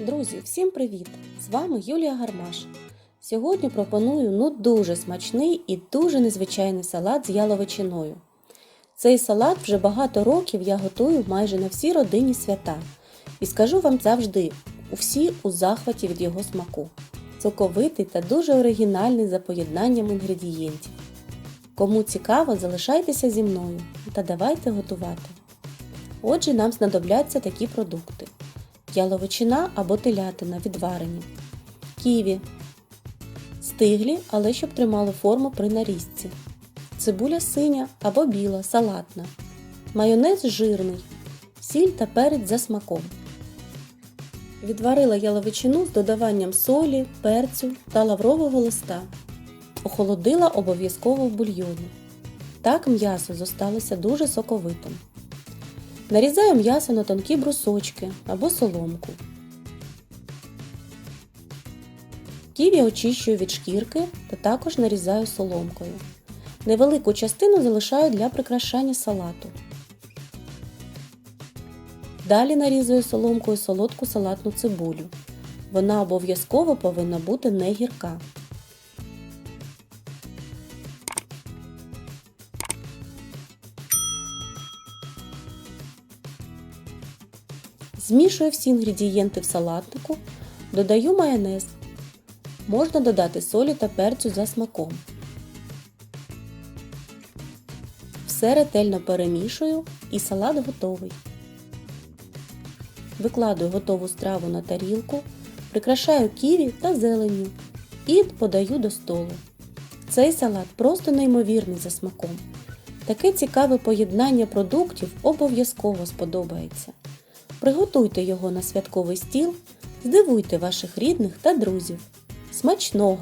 Друзі, всім привіт! З вами Юлія Гармаш. Сьогодні пропоную ну дуже смачний і дуже незвичайний салат з яловичиною. Цей салат вже багато років я готую майже на всі родинні свята. І скажу вам завжди, усі у захваті від його смаку. Соковитий та дуже оригінальний за поєднанням інгредієнтів. Кому цікаво, залишайтеся зі мною та давайте готувати. Отже, нам знадобляться такі продукти: яловичина або телятина відварені, ківі, стиглі, але щоб тримали форму при нарізці, цибуля синя або біла, салатна, майонез жирний, сіль та перець за смаком. Відварила яловичину з додаванням солі, перцю та лаврового листа. Охолодила обов'язково в бульйоні. Так м'ясо зосталося дуже соковитим. Нарізаю м'ясо на тонкі брусочки або соломку. Ківі очищую від шкірки та також нарізаю соломкою. Невелику частину залишаю для прикрашання салату. Далі нарізую соломкою солодку салатну цибулю. Вона обов'язково повинна бути не гірка. Змішую всі інгредієнти в салатнику, додаю майонез. Можна додати солі та перцю за смаком. Все ретельно перемішую і салат готовий. Викладаю готову страву на тарілку, прикрашаю ківі та зеленню і подаю до столу. Цей салат просто неймовірний за смаком. Таке цікаве поєднання продуктів обов'язково сподобається. Приготуйте його на святковий стіл, здивуйте ваших рідних та друзів. Смачного!